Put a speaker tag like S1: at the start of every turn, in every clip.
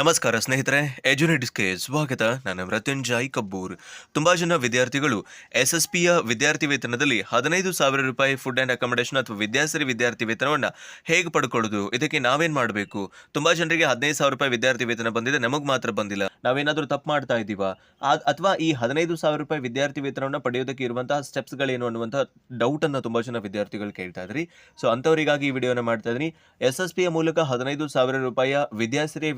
S1: ನಮಸ್ಕಾರ ಸ್ನೇಹಿತರೆ ಎಜುನಿಟಿಸ್ಗೆ ಸ್ವಾಗತ. ನಾನು ಮೃತ್ಯುಂಜಯ್ ಕಬ್ಬೂರ್. ತುಂಬಾ ಜನ ವಿದ್ಯಾರ್ಥಿಗಳು ಎಸ್ ಎಸ್ ಪಿಯ ವಿದ್ಯಾರ್ಥಿ ವೇತನದಲ್ಲಿ ಹದಿನೈದು ಸಾವಿರ ರೂಪಾಯಿ ಫುಡ್ ಅಂಡ್ ಅಕಾಮಿಡೇಷನ್ ಅಥವಾ ವಿದ್ಯಾಶ್ರೀ ವಿದ್ಯಾರ್ಥಿ ವೇತನವನ್ನ ಹೇಗೆ ಪಡ್ಕೊಳ್ಳೋದು? ಇದಕ್ಕೆ ನಾವೇನ್ ಮಾಡಬೇಕು? ತುಂಬಾ ಜನರಿಗೆ ಹದಿನೈದು ಸಾವಿರ ರೂಪಾಯಿ ವಿದ್ಯಾರ್ಥಿ ವೇತನ ಬಂದಿದೆ, ನಮಗೆ ಮಾತ್ರ ಬಂದಿಲ್ಲ. ನಾವೇನಾದರೂ ತಪ್ಪು ಮಾಡ್ತಾ ಇದ್ದೀವಾ? ಅಥವಾ ಈ ಹದಿನೈದು ಸಾವಿರ ರೂಪಾಯಿ ವಿದ್ಯಾರ್ಥಿ ವೇತನವನ್ನ ಪಡೆಯೋದಕ್ಕೆ ಇರುವಂತಹ ಸ್ಟೆಪ್ಸ್ಗಳೇನು ಅನ್ನುವಂಥ ಡೌಟ್ ತುಂಬ ಜನ ವಿದ್ಯಾರ್ಥಿಗಳು ಕೇಳ್ತಾ ಇದ್ರಿ. ಸೊ ಅಂತವರಿಗಾಗಿ ಈ ವಿಡಿಯೋನ ಮಾಡ್ತಾ ಇದ್ದೀನಿ. ಎಸ್ ಎಸ್ ಪಿಯ ಮೂಲಕ ಹದಿನೈದು ಸಾವಿರ ರೂಪಾಯಿಯ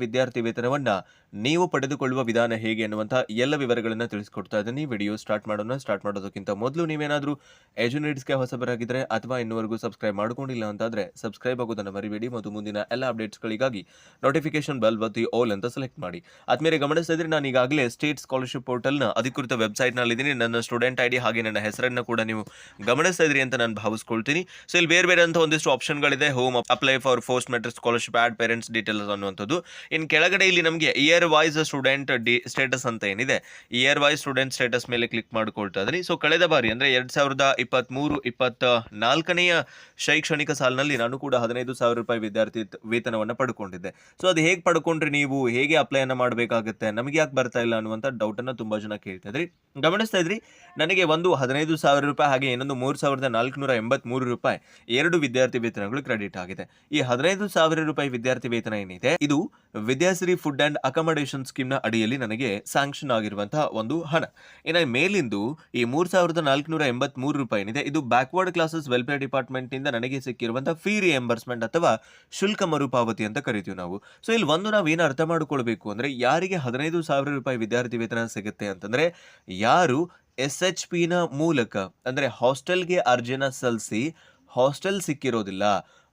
S1: ವಿದ್ಯಾರ್ಥಿ ವೇತನವನ್ನ ನೀವು ಪಡೆದುಕೊಳ್ಳುವ ವಿಧಾನ ಹೇಗೆ ಅನ್ನುವಂತಹ ಎಲ್ಲ ವಿವರಗಳನ್ನ ತಿಳಿಸ್ಕೊಡ್ತಾ ಇದ್ದೀನಿ. ವಿಡಿಯೋ ಸ್ಟಾರ್ಟ್ ಮಾಡೋಣ. ಸ್ಟಾರ್ಟ್ ಮಾಡೋದಕ್ಕಿಂತ ಮೊದಲು ನೀವೇನಾದರೂ ಎಜುನೇಟ್ಸ್ಗೆ ಹೊಸಬರಾಗಿದ್ದರೆ ಅಥವಾ ಇನ್ನುವರೆಗೂ ಸಬ್ಸ್ಕ್ರೈಬ್ ಮಾಡ್ಕೊಂಡಿಲ್ಲ ಅಂತಾದರೆ ಸಬ್ಸ್ಕ್ರೈಬ್ ಆಗೋದನ್ನು ಮರಿಬೇಡಿ. ಮತ್ತು ಮುಂದಿನ ಎಲ್ಲ ಅಪ್ಡೇಟ್ಸ್ಗಳಿಗಾಗಿ ನೋಟಿಫಿಕೇಶನ್ ಬೆಲ್ ಒತ್ತಿ ಓಲ್ ಅಂತ ಸೆಲೆಕ್ಟ್ ಮಾಡಿ. ಆದ್ಮೇಲೆ ಗಮನಿಸ್ತಾ ಇದ್ರೆ ನಾನು ಈಗಾಗಲೇ ಸ್ಟೇಟ್ ಸ್ಕಾಲರ್ಶಿಪ್ ಪೋರ್ಟಲ್ನ ಅಧಿಕೃತ ವೆಬ್ಸೈಟ್ನಲ್ಲಿ ಇದ್ದೀನಿ ನನ್ನ ಸ್ಟೂಡೆಂಟ್ ಐಡಿ ಹಾಗೆ ನನ್ನ ಹೆಸರನ್ನ ಕೂಡ ನೀವು ಗಮನಿಸ್ತಾ ಅಂತ ನಾನು ಭಾವಿಸ್ಕೊಳ್ತೀನಿ. ಸೊ, ಇಲ್ಲಿ ಬೇರೆ ಬೇರೆ ಅಂತ ಒಂದಿಷ್ಟು ಆಪ್ಷನ್ಗಳಿದೆ. Home apply for post matric scholarship, add parents details ಅನ್ನುವಂಥದ್ದು. ಇನ್ನು ಕೆಳಗಡೆ ಇಲ್ಲಿ ನಮಗೆ year wise student D status ಅಂತ ಏನಿದೆ ಇಯರ್ ವೈಸ್ ಸ್ಟೂಡೆಂಟ್ ಸ್ಟೇಟಸ್ ಮೇಲೆ ಕ್ಲಿಕ್ ಮಾಡ್ಕೊಳ್ತಾ ಇದ್ರಿ. ಸೊ ಕಳೆದ ಬಾರಿ ಅಂದ್ರೆ ಎರಡ್ ಸಾವಿರದ ಇಪ್ಪತ್ತ್ಮೂರು ಇಪ್ಪತ್ತ ನಾಲ್ಕನೆಯ ಶೈಕ್ಷಣಿಕ ಸಾಲಿನಲ್ಲಿ ನಾನು ಕೂಡ ಹದಿನೈದು ಸಾವಿರ ರೂಪಾಯಿ ವಿದ್ಯಾರ್ಥಿ ವೇತನವನ್ನು ಪಡ್ಕೊಂಡಿದ್ದೆ. ಸೊ ಅದು ಹೇಗೆ ಪಡ್ಕೊಂಡ್ರಿ ನೀವು? ಹೇಗೆ ಅಪ್ಲೈಯನ್ನು ಮಾಡಬೇಕಾಗುತ್ತೆ? ನಮಗೆ ಯಾಕೆ ಬರ್ತಾ ಇಲ್ಲ ಅನ್ನುವಂಥ ಡೌಟನ್ನು ತುಂಬ ಜನ ಕೇಳ್ತಾ ಇದ್ರಿ. ಗಮನಿಸ್ತಾ ಇದ್ರಿ, ನನಗೆ ಒಂದು ಹದಿನೈದು ಸಾವಿರ ರೂಪಾಯಿ ಹಾಗೆ ಇನ್ನೊಂದು ಮೂರು ಸಾವಿರದ ನಾಲ್ಕುನೂರ ಎಂಬತ್ಮೂರು ರೂಪಾಯಿ ಎರಡು ವಿದ್ಯಾರ್ಥಿ ವೇತನಗಳು ಕ್ರೆಡಿಟ್ ಆಗಿದೆ. ಈ ಹದಿನೈದು ಸಾವಿರ ರೂಪಾಯಿ ವಿದ್ಯಾರ್ಥಿ ವೇತನ ಏನಿದೆ, ಇದು ವಿದ್ಯಾಸಿರಿ ಫುಡ್ ಅಂಡ್ ಅಕಾಮಡೇಷನ್ ಸ್ಕೀಮ್ನ ಅಡಿಯಲ್ಲಿ ನನಗೆ ಸ್ಯಾಂಕ್ಷನ್ ಆಗಿರುವಂತಹ ಒಂದು ಹಣ. ಇನ್ನು ಮೇಲಿಂದು ಈ ಮೂರು ಸಾವಿರದ ನಾಲ್ಕುನೂರ ಎಂಬತ್ಮೂರು ರೂಪಾಯಿ ಏನಿದೆ, ಇದು ಬ್ಯಾಕ್ವರ್ಡ್ ಕ್ಲಾಸಸ್ ವೆಲ್ಫೇರ್ ಡಿಪಾರ್ಟ್ಮೆಂಟ್ ಇಂದ ನನಗೆ ಸಿಕ್ಕಿರುವಂತಹ ಫೀ ರಿಎಂಬರ್ಸ್ಮೆಂಟ್ ಅಥವಾ ಶುಲ್ಕ ಮರುಪಾವತಿ ಅಂತ ಕರಿತೀವಿ ನಾವು. ಸೊ ಇಲ್ಲಿ ಒಂದು ನಾವು ಏನು ಅರ್ಥ ಮಾಡಿಕೊಳ್ಬೇಕು ಅಂದ್ರೆ, ಯಾರಿಗೆ ಹದಿನೈದು ಸಾವಿರ ರೂಪಾಯಿ ವಿದ್ಯಾರ್ಥಿ ವೇತನ ಸಿಗುತ್ತೆ ಅಂತಂದ್ರೆ ಯಾರು ಎಸ್ ಎಚ್ ಪಿನ ಮೂಲಕ, ಅಂದ್ರೆ ಹಾಸ್ಟೆಲ್ಗೆ ಅರ್ಜಿನ ಸಲ್ಲಿಸಿ ಹಾಸ್ಟೆಲ್ ಸಿಕ್ಕಿರೋದಿಲ್ಲ,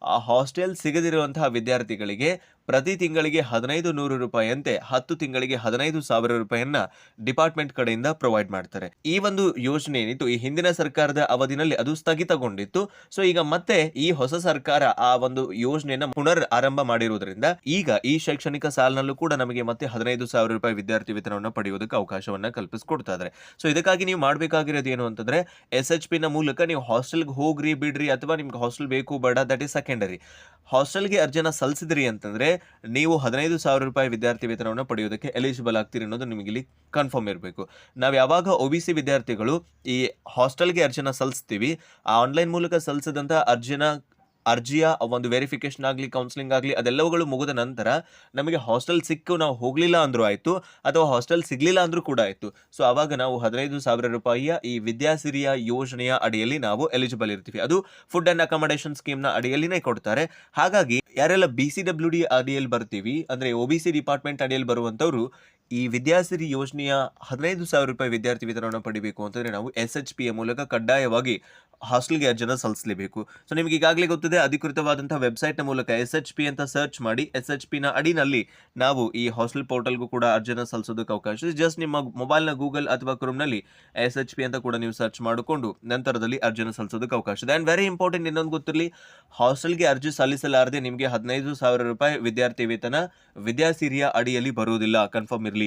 S1: ಆ ಹಾಸ್ಟೆಲ್ ಸಿಗದಿರುವಂತಹ ವಿದ್ಯಾರ್ಥಿಗಳಿಗೆ ಪ್ರತಿ ತಿಂಗಳಿಗೆ ಹದಿನೈದು ನೂರು ರೂಪಾಯಿಯಂತೆ ಹತ್ತು ತಿಂಗಳಿಗೆ ಹದಿನೈದು ಸಾವಿರ ರೂಪಾಯಿಯನ್ನ ಡಿಪಾರ್ಟ್ಮೆಂಟ್ ಕಡೆಯಿಂದ ಪ್ರೊವೈಡ್ ಮಾಡ್ತಾರೆ. ಈ ಒಂದು ಯೋಜನೆ ಏನಿತ್ತು, ಈ ಹಿಂದಿನ ಸರ್ಕಾರದ ಅವಧಿನಲ್ಲಿ ಅದು ಸ್ಥಗಿತಗೊಂಡಿತ್ತು. ಸೊ ಈಗ ಮತ್ತೆ ಈ ಹೊಸ ಸರ್ಕಾರ ಆ ಒಂದು ಯೋಜನೆಯನ್ನ ಪುನರ್ ಆರಂಭ ಮಾಡಿರುವುದರಿಂದ ಈಗ ಈ ಶೈಕ್ಷಣಿಕ ಸಾಲಿನಲ್ಲೂ ಕೂಡ ನಮಗೆ ಮತ್ತೆ ಹದಿನೈದು ಸಾವಿರ ರೂಪಾಯಿ ವಿದ್ಯಾರ್ಥಿ ವೇತನವನ್ನು ಪಡೆಯುವುದಕ್ಕೆ ಅವಕಾಶವನ್ನ ಕಲ್ಪಿಸಿಕೊಡ್ತಾ ಸೊ ಇದಕ್ಕಾಗಿ ನೀವು ಮಾಡಬೇಕಾಗಿರೋದು ಏನು ಅಂತಂದ್ರೆ ಎಸ್ ಎಚ್ ಪಿನ ಮೂಲಕ ನೀವು ಹಾಸ್ಟೆಲ್ಗೆ ಹೋಗ್ರಿ, ಬಿಡ್ರಿ, ಅಥವಾ ನಿಮ್ಗೆ ಹಾಸ್ಟೆಲ್ ಬೇಕು, ಬೇಡ ದಟ್ ಇಸ್ ಸೆಕೆಂಡರಿ ಹಾಸ್ಟೆಲ್ಗೆ ಅರ್ಜಿನ ಸಲ್ಲಿಸಿದ್ರಿ ಅಂತಂದ್ರೆ ನೀವು ಹದಿನೈದು ಸಾವಿರ ರೂಪಾಯಿ ವಿದ್ಯಾರ್ಥಿ ವೇತನವನ್ನು ಪಡೆಯೋದಕ್ಕೆ ಎಲಿಜಿಬಲ್ ಆಗ್ತೀರಿ ಅನ್ನೋದು ನಿಮಗೆ ಇಲ್ಲಿ ಕನ್ಫರ್ಮ್ ಇರಬೇಕು. ನಾವು ಯಾವಾಗ ಒ ವಿದ್ಯಾರ್ಥಿಗಳು ಈ ಹಾಸ್ಟೆಲ್ಗೆ ಅರ್ಜಿನ ಸಲ್ಲಿಸ್ತೀವಿ, ಆ ಆನ್ಲೈನ್ ಮೂಲಕ ಸಲ್ಲಿಸಿದಂಥ ಅರ್ಜಿನ, ಅರ್ಜಿಯ ಒಂದು ವೆರಿಫಿಕೇಶನ್ ಆಗಲಿ ಕೌನ್ಸಿಲಿಂಗ್ ಆಗಲಿ, ಅದೆಲ್ಲವುಗಳು ಮುಗಿದ ನಂತರ ನಮಗೆ ಹಾಸ್ಟೆಲ್ ಸಿಕ್ಕು, ನಾವು ಹೋಗಲಿಲ್ಲ ಅಂದರೂ ಆಯಿತು, ಅಥವಾ ಹಾಸ್ಟೆಲ್ ಸಿಗಲಿಲ್ಲ ಅಂದರೂ ಕೂಡ ಆಯಿತು. ಸೊ ಆವಾಗ ನಾವು ಹದಿನೈದು ಸಾವಿರ ರೂಪಾಯಿಯ ಈ ವಿದ್ಯಾಸಿರಿಯ ಯೋಜನೆಯ ಅಡಿಯಲ್ಲಿ ನಾವು ಎಲಿಜಿಬಲ್ ಇರ್ತೀವಿ. ಅದು ಫುಡ್ ಆ್ಯಂಡ್ ಅಕಾಮಡೇಷನ್ ಸ್ಕೀಮ್ನ ಅಡಿಯಲ್ಲಿನೇ ಕೊಡ್ತಾರೆ. ಹಾಗಾಗಿ ಯಾರೆಲ್ಲ ಬಿ ಸಿ ಡಬ್ಲ್ಯೂ ಡಿ ಅಡಿಯಲ್ಲಿ ಬರ್ತೀವಿ ಅಂದರೆ ಒ ಬಿ ಸಿ ಡಿಪಾರ್ಟ್ಮೆಂಟ್ ಅಡಿಯಲ್ಲಿ ಬರುವಂಥವ್ರು ಈ ವಿದ್ಯಾಸಿರಿ ಯೋಜನೆಯ ಹದಿನೈದು ಸಾವಿರ ರೂಪಾಯಿ ವಿದ್ಯಾರ್ಥಿ ವೇತನವನ್ನು ಪಡಿಬೇಕು ಅಂತಂದರೆ ನಾವು ಎಸ್ ಎಚ್ ಮೂಲಕ ಕಡ್ಡಾಯವಾಗಿ ಹಾಸ್ಟೆಲ್ಗೆ ಅರ್ಜಿನ ಸಲ್ಲಿಸಲೇಬೇಕು. ಸೊ ನಿಮಗೆ ಈಗಾಗಲೇ ಗೊತ್ತಿದೆ ಅಧಿಕೃತವಾದಂಥ ವೆಬ್ಸೈಟ್ನ ಮೂಲಕ ಎಸ್ ಎಚ್ ಪಿ ಅಂತ ಸರ್ಚ್ ಮಾಡಿ ಎಸ್ ಎಚ್ ಪಿನ ಅಡಿನಲ್ಲಿ ನಾವು ಈ ಹಾಸ್ಟೆಲ್ ಪೋರ್ಟಲ್ಗೂ ಕೂಡ ಅರ್ಜಿನ ಸಲ್ಲಿಸೋದಕ್ಕೆ ಅವಕಾಶ ಇದೆ. ಜಸ್ಟ್ ನಿಮ್ಮ ಮೊಬೈಲ್ನ ಗೂಗಲ್ ಅಥವಾ ಕ್ರೋಮ್ನಲ್ಲಿ ಎಸ್ ಎಚ್ ಪಿ ಅಂತ ಕೂಡ ನೀವು ಸರ್ಚ್ ಮಾಡಿಕೊಂಡು ನಂತರದಲ್ಲಿ ಅರ್ಜಿನ ಸಲ್ಲಿಸೋದಕ್ಕೆ ಅವಕಾಶ ಇದೆ. ಆ್ಯಂಡ್ ವೆರಿ ಇಂಪಾರ್ಟೆಂಟ್ ಇನ್ನೊಂದು ಗೊತ್ತಿರಲಿ, ಹಾಸ್ಟೆಲ್ಗೆ ಅರ್ಜಿ ಸಲ್ಲಿಸಲಾರದೆ ನಿಮಗೆ ಹದಿನೈದು ಸಾವಿರ ರೂಪಾಯಿ ವಿದ್ಯಾರ್ಥಿ ವೇತನ ವಿದ್ಯಾಸಿರಿಯ ಅಡಿಯಲ್ಲಿ ಬರುವುದಿಲ್ಲ. ಕನ್ಫರ್ಮ್ ಇರಲಿ.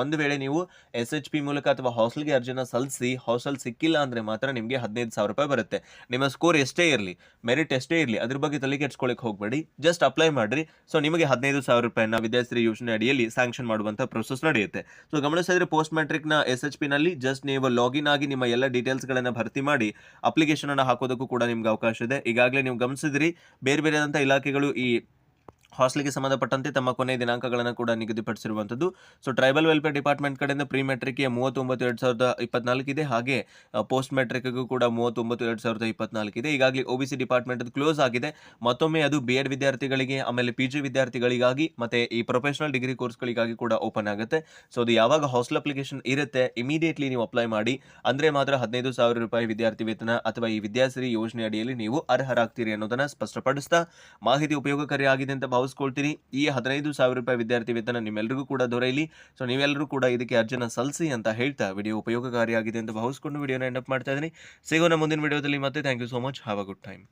S1: ಒಂದು ವೇಳೆ ನೀವು ಎಸ್ ಎಚ್ ಪಿ ಮೂಲಕ ಅಥವಾ ಹಾಸ್ಟೆಲ್ಗೆ ಅರ್ಜಿನ ಸಲ್ಲಿಸಿ ಹಾಸ್ಟೆಲ್ ಸಿಕ್ಕಿಲ್ಲ ಅಂದರೆ ಮಾತ್ರ ನಿಮಗೆ ಹದಿನೈದು ಸಾವಿರ ರೂಪಾಯಿ ಬರುತ್ತೆ. ನಿಮ್ಮ ಸ್ಕೋರ್ ಎಷ್ಟೇ ಇರಲಿ ಮೆರಿಟ್ ಎಷ್ಟೇ ಇರಲಿ, ಅದ್ರ ಬಗ್ಗೆ ತಲೆ ಕೆಡ್ಸ್ಕೊಳಕ್ಕೆ ಹೋಗಬೇಡಿ. ಜಸ್ಟ್ ಅಪ್ಲೈ ಮಾಡಿರಿ. ಸೊ ನಿಮಗೆ ಹದಿನೈದು ಸಾವಿರ ರೂಪಾಯಿನ ವಿದ್ಯಾಶ್ರೀ ಯೋಜನೆ ಅಡಿಯಲ್ಲಿ ಸ್ಯಾಂಕ್ಷನ್ ಮಾಡುವಂಥ ಪ್ರೊಸೆಸ್ ನಡೆಯುತ್ತೆ. ಸೊ ಗಮನಿಸಿದ್ರೆ ಪೋಸ್ಟ್ ಮ್ಯಾಟ್ರಿಕ್ನ ಎಸ್ ಎಚ್ ಪಿನಲ್ಲಿ ಜಸ್ಟ್ ನೀವು ಲಾಗಿನ್ ಆಗಿ ನಿಮ್ಮ ಎಲ್ಲ ಡೀಟೇಲ್ಸ್ಗಳನ್ನು ಭರ್ತಿ ಮಾಡಿ ಅಪ್ಲಿಕೇಶನ್ ಅನ್ನು ಹಾಕೋದಕ್ಕೂ ಕೂಡ ನಿಮ್ಗೆ ಅವಕಾಶ ಇದೆ. ಈಗಾಗಲೇ ನೀವು ಗಮನಿಸಿದ್ರಿ, ಬೇರೆ ಬೇರೆಯಾದಂಥ ಇಲಾಖೆಗಳು ಈ ಹಾಸ್ಟೆಲ್ಗೆ ಸಂಬಂಧಪಟ್ಟಂತೆ ತಮ್ಮ ಕೊನೆಯ ದಿನಾಂಕಗಳನ್ನು ಕೂಡ ನಿಗದಿಪಡಿಸಿರುವಂಥದ್ದು. ಸೊ ಟ್ರೈಬಲ್ ವೆಲ್ಫೇರ್ ಡಿಪಾರ್ಟ್ಮೆಂಟ್ ಕಡೆಯಿಂದ ಪ್ರೀ ಮೆಟ್ರಿಕ್ಗೆ ಮೂವತ್ತೊಂಬತ್ತು, ಎರಡು ಸಾವಿರದ ಇಪ್ಪತ್ನಾಲ್ಕು ಇದೆ. ಹಾಗೆ ಪೋಸ್ಟ್ ಮೆಟ್ರಿಕ್ಗೂ ಕೂಡ ಮೂವತ್ತೊಂಬತ್ತು, ಎರಡು ಸಾವಿರದ ಇಪ್ಪತ್ನಾಲ್ಕು ಇದೆ. ಈಗಾಗಲೇ O B C department close ಆಗಿದೆ. ಮತ್ತೊಮ್ಮೆ ಅದು ಬಿ ಎಡ್ ವಿದ್ಯಾರ್ಥಿಗಳಿಗೆ, ಆಮೇಲೆ ಪಿ ಜಿ ವಿದ್ಯಾರ್ಥಿಗಳಿಗಾಗಿ, ಮತ್ತೆ ಈ ಪ್ರೊಫೆಷನಲ್ ಡಿಗ್ರಿ ಕೋರ್ಸ್ಗಳಿಗಾಗಿ ಕೂಡ ಓಪನ್ ಆಗುತ್ತೆ. ಸೊ ಅದು ಯಾವಾಗ ಹಾಸ್ಟೆಲ್ ಅಪ್ಲಿಕೇಶನ್ ಇರುತ್ತೆ ಇಮಿಡಿಯೇಟ್ಲಿ ನೀವು ಅಪ್ಲೈ ಮಾಡಿ. ಅಂದರೆ ಮಾತ್ರ ಹದಿನೈದು ಸಾವಿರ ರೂಪಾಯಿ ವಿದ್ಯಾರ್ಥಿ ವೇತನ ಅಥವಾ ಈ ವಿದ್ಯಾಸಿರಿ ಯೋಜನೆ ಅಡಿಯಲ್ಲಿ ನೀವು ಅರ್ಹರಾಗ್ತೀರಿ ಅನ್ನೋದನ್ನ ಸ್ಪಷ್ಟಪಡಿಸ್ತಾ ಮಾಹಿತಿ ಉಪಯೋಗಕಾರಿ ಆಗಿದೆ ಅಂತ ಭಾವಿಸ್ಕೊಳ್ತೀನಿ ಈ ಹದಿನೈದು ಸಾವಿರ ರೂಪಾಯಿ ವಿದ್ಯಾರ್ಥಿ ವೇತನ ನಿಮ್ಮೆಲ್ಲರಿಗೂ ಕೂಡ ದೊರೆಯಲಿ. ಸೊ ನೀವೆಲ್ಲರೂ ಕೂಡ ಇದಕ್ಕೆ ಅರ್ಜಿನ ಸಲ್ಲಿಸಿ ಅಂತ ಹೇಳ್ತಾ ವಿಡಿಯೋ ಉಪಯೋಗಕಾರಿಯಾಗಿದೆ ಅಂತ ಭಾವಿಸ್ಕೊಂಡು ವಿಡಿಯೋನ ಎಂಡಪ್ ಮಾಡ್ತಾ ಇದ್ದೀನಿ. ಸಿಗೋಣ ಮುಂದಿನ ವಿಡಿಯೋದಲ್ಲಿ. ಮತ್ತೆ thank you so much have a good time